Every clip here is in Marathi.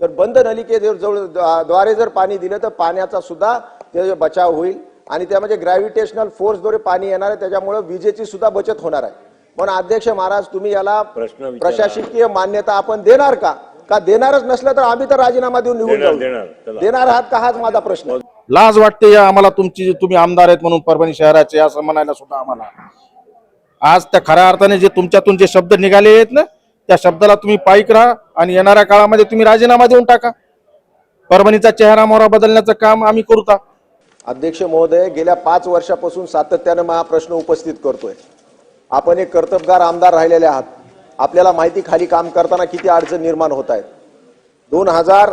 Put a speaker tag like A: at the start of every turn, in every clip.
A: तर बंद नलिके जर जवळद्वारे जर पाणी दिलं तर पाण्याचा सुद्धा ते बचाव होईल. आणि त्यामध्ये ग्रॅव्हिटेशनल फोर्सद्वारे पाणी येणार आहे त्याच्यामुळे विजेची सुद्धा बचत होणार आहे. पण अध्यक्ष महाराज तुम्ही याला. प्रशासकीय मान्यता आपण देणार का? का देणारच नसलं तर आम्ही तर राजीनामा देऊन निघून
B: देणार,
A: जाऊ.
B: देणार.
A: आहात का? हाच माझा प्रश्न.
C: लाज वाटते या आम्हाला तुमची तुम्ही आमदार आहेत म्हणून परभणी शहराचे असं म्हणायला सुद्धा आम्हाला. आज त्या खऱ्या अर्थाने जे तुमच्यातून जे शब्द निघाले आहेत ना त्या शब्दाला तुम्ही पाईक राहा आणि येणाऱ्या काळामध्ये तुम्ही राजीनामा देऊन टाका. परभणीचा चेहरा मोहरा बदलण्याचं काम आम्ही करूता
A: अध्यक्ष महोदय गेल्या पाच वर्षापासून सातत्यानं हा प्रश्न उपस्थित करतोय. आपण एक कर्तबगार आमदार राहिलेले आहात. आपल्याला माहिती खाली काम करताना किती अडचण निर्माण होत आहेत. दोन हजार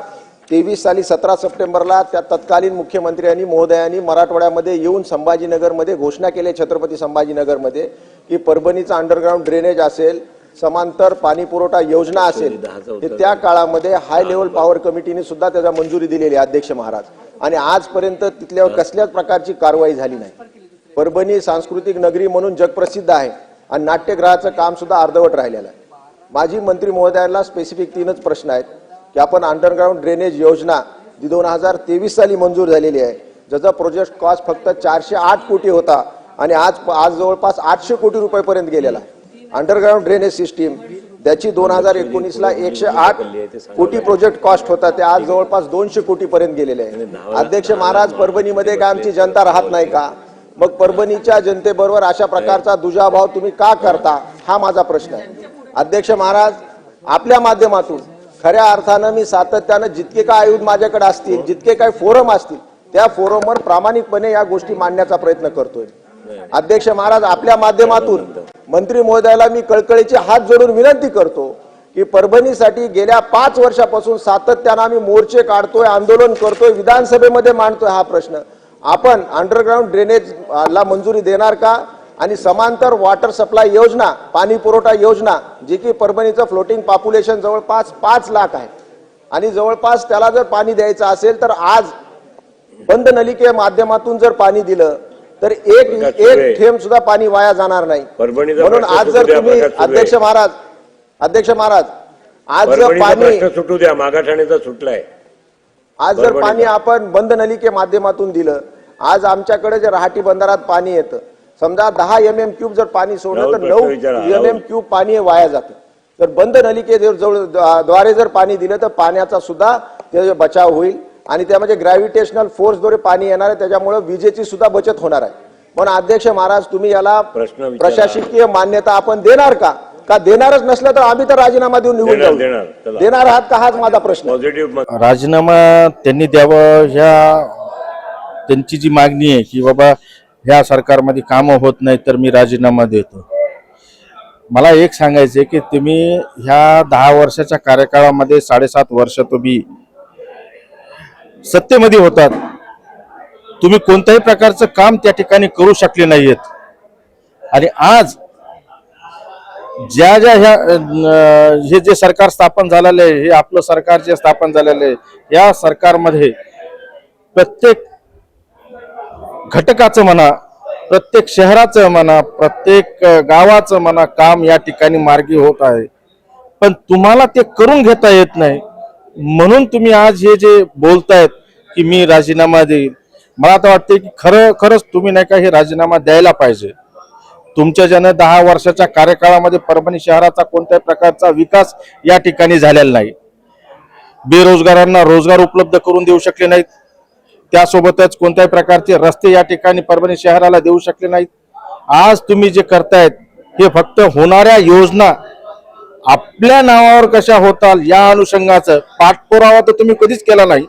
A: तेवीस साली सतरा सप्टेंबरला त्या तत्कालीन मुख्यमंत्र्यांनी महोदयांनी मराठवाड्यामध्ये येऊन संभाजीनगरमध्ये घोषणा केली छत्रपती संभाजीनगरमध्ये की परभणीचा अंडरग्राऊंड ड्रेनेज असेल समांतर पाणी पुरवठा योजना असेल हे त्या काळामध्ये हाय लेवल पॉवर कमिटीने सुद्धा त्याला मंजुरी दिलेली आहे अध्यक्ष महाराज. आणि आजपर्यंत तिथल्यावर कसल्याच प्रकारची कारवाई झाली नाही. परभणी सांस्कृतिक नगरी म्हणून जगप्रसिद्ध आहे आणि नाट्यगृहाचं काम सुद्धा अर्धवट राहिलेलं आहे. माजी मंत्री महोदयांना स्पेसिफिक तीनच प्रश्न आहेत की आपण अंडरग्राऊंड ड्रेनेज योजना जी दोन हजार तेवीस साली मंजूर झालेली आहे ज्याचा प्रोजेक्ट कॉस्ट फक्त चारशे आठ कोटी होता आणि आज आज जवळपास आठशे कोटी रुपयेपर्यंत गेलेला आहे. अंडरग्राऊंड ड्रेनेज सिस्टीम त्याची दोन हजार एकोणीसला एकशे आठ कोटी प्रोजेक्ट कॉस्ट होता. ते आज जवळपास दोनशे कोटी पर्यंत गेलेले आहे. अध्यक्ष महाराज परभणीमध्ये काय आमची जनता राहत नाही का? मग परभणीच्या जनतेबरोबर अशा प्रकारचा दुजाभाव तुम्ही का करता? हा माझा प्रश्न आहे. अध्यक्ष महाराज आपल्या माध्यमातून खऱ्या अर्थानं मी सातत्यानं जितके काय आयुध माझ्याकडे असतील जितके काय फोरम असतील त्या फोरमवर प्रामाणिकपणे या गोष्टी मांडण्याचा प्रयत्न करतोय. अध्यक्ष महाराज आपल्या माध्यमातून मंत्री महोदयाला मी कळकळीचे हात जोडून विनंती करतो की परभणीसाठी गेल्या पाच वर्षापासून सातत्यानं आम्ही मोर्चे काढतोय आंदोलन करतोय विधानसभेमध्ये मांडतोय हा प्रश्न. आपण अंडरग्राऊंड ड्रेनेज ला मंजुरी देणार का? आणि समांतर वॉटर सप्लाय योजना पाणी पुरवठा योजना जी की परभणीचं फ्लोटिंग पॉप्युलेशन जवळपास पाच लाख आहे. आणि जवळपास त्याला जर पाणी द्यायचं असेल तर आज बंद नलिके माध्यमातून जर पाणी दिलं तर एक. एक थेंब सुद्धा पाणी वाया जाणार नाही म्हणून आज जर तुम्ही. अध्यक्ष महाराज अध्यक्ष महाराज आज जर पाणी
B: सुटू द्या मागाठाणेचा सुटलाय
A: आज जर. पाणी आपण बंद नलिके माध्यमातून दिलं आज आमच्याकडे जे रहाटी बंदरात पाणी येतं समजा दहा एम एम क्यूब जर पाणी सोडलं तर नऊ एम एम. क्यूब पाणी वाया जातं तर बंद नलिके जर जवळद्वारे जर पाणी दिलं तर पाण्याचा सुद्धा बचाव होईल आणि त्यामध्ये ग्रॅव्हिटेशनल फोर्सद्वारे पाणी येणार आहे त्याच्यामुळे विजेची सुद्धा बचत होणार आहे पण अध्यक्ष महाराज तुम्ही याला
B: प्रश्न.
A: प्रशासकीय मान्यता आपण देणार का का देणारच नसलं तर आम्ही तर राजीनामा देऊन निघून
B: देणार,
A: जाऊ
B: देणार.
A: आहात का हाच माझा प्रश्न.
B: पॉझिटिव्ह
C: राजीनामा त्यांनी द्यावं ह्या त्यांची जी मागणी आहे की बाबा ह्या सरकारमध्ये कामं होत नाही तर मी राजीनामा देतो मला एक सांगायचं आहे की तुम्ही ह्या दहा वर्षाच्या कार्यकाळामध्ये साडेसात वर्ष तुम्ही सत्तेमध्ये होतात. तुम्ही कोणत्याही प्रकारचं काम त्या ठिकाणी करू शकले नाहीयेत. आणि आज ज्या ज्या ह्या हे जे सरकार स्थापन झालेलं आहे हे आपलं सरकार जे स्थापन झालेलं आहे या सरकारमध्ये प्रत्येक घटकाचं म्हणा प्रत्येक शहराचं म्हणा प्रत्येक गावाचं म्हणा काम या ठिकाणी मार्गी होत आहे. पण तुम्हाला ते करून घेता येत नाही. म्हणून तुम्ही आज हे जे बोलतायत की मी राजीनामा देईन मला तर वाटते की खरं खरंच तुम्ही नाही का हे राजीनामा द्यायला पाहिजे. तुमच्या ज्यानं दहा वर्षाच्या कार्यकाळामध्ये परभणी शहराचा कोणत्याही प्रकारचा विकास या ठिकाणी झालेला नाही. बेरोजगारांना रोजगार उपलब्ध करून देऊ शकले नाहीत. त्यासोबतच कोणत्याही प्रकारचे रस्ते या ठिकाणी परभणी शहराला देऊ शकले नाहीत. आज तुम्ही जे करतायत हे फक्त होणाऱ्या योजना आपल्या नावावर कशा होताल या अनुषंगाचं पाठपुरावा तर तुम्ही कधीच केला नाही.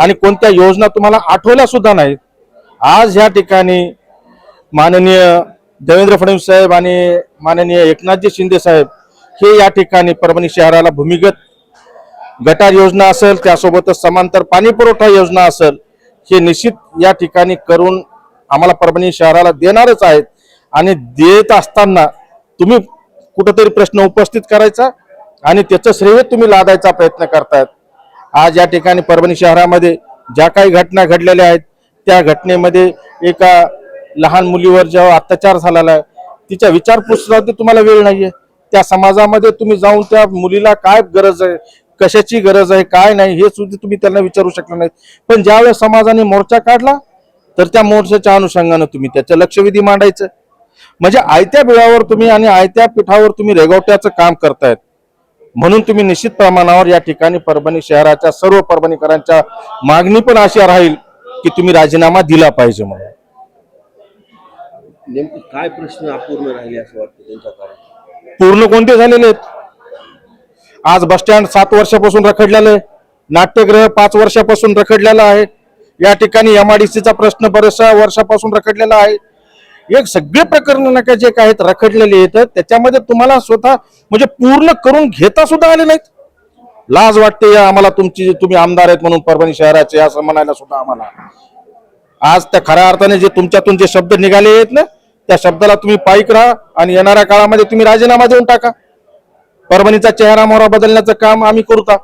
C: आणि कोणत्या योजना तुम्हाला आठवल्या सुद्धा नाहीत. आज ह्या ठिकाणी माननीय देवेंद्र फडणवीस साहेब आणि माननीय एकनाथजी शिंदे साहेब हे या ठिकाणी परभणी शहराला भूमिगत गटार योजना असेल त्यासोबतच समांतर पाणी पुरवठा योजना असेल हे निश्चित या ठिकाणी करून आम्हाला परभणी शहराला देणारच आहेत. आणि देत असताना तुम्ही कुठंतरी प्रश्न उपस्थित करायचा आणि त्याचं श्रेय तुम्ही लादायचा प्रयत्न करतायत. आज या ठिकाणी परभणी शहरामध्ये ज्या काही घटना घडलेल्या आहेत त्या घटनेमध्ये एका लहान मुलीवर जेव्हा अत्याचार झालेला आहे तिच्या विचारपूससाठी तुम्हाला वेळ नाहीये. त्या समाजामध्ये तुम्ही जाऊन त्या मुलीला काय गरज आहे कशाची गरज आहे काय नाही हे सुद्धा तुम्ही त्यांना विचारू शकला नाही पण ज्यावेळेस समाजाने मोर्चा काढला तर त्या मोर्चाच्या अनुषंगानं तुम्ही त्याचं लक्षवेधी मांडायचं. म्हणजे आयत्या बिळावर तुम्ही आणि आयत्या पिठावर तुम्ही रेगवट्याचं काम करतायत. म्हणून तुम्ही निश्चित प्रमाणावर या ठिकाणी परभणी शहराच्या सर्व परभणीकरांच्या मागणी पण अशी राहील की तुम्ही राजीनामा दिला पाहिजे म्हणून.
D: नेमकं काय प्रश्न अपूर्ण राहिले असं वाटतं त्यांच्या काळात?
C: पूर्ण कोणते झालेले आहेत? आज बस स्टँड सात वर्षापासून रखडलेलं आहे. नाट्यगृह पाच वर्षापासून रखडलेलं आहे. या ठिकाणी एमआयडीसीचा प्रश्न बऱ्याचशा वर्षापासून रखडलेला आहे. एक सगळे प्रकरण नका जे काय आहेत रखडलेले आहेत त्याच्यामध्ये तुम्हाला स्वतः म्हणजे पूर्ण करून घेता सुद्धा आले नाहीत. लाज वाटते या आम्हाला तुमची तुम्ही आमदार आहेत म्हणून परभणी शहराचे असं म्हणायला सुद्धा आम्हाला. आज त्या खऱ्या अर्थाने जे तुमच्यातून जे शब्द निघाले आहेत ना त्या शब्दाला तुम्ही पाईक राहा आणि येणाऱ्या काळामध्ये तुम्ही राजीनामा देऊन टाका. परभणीचा चेहरा मोहरा बदलण्याचं काम आम्ही करता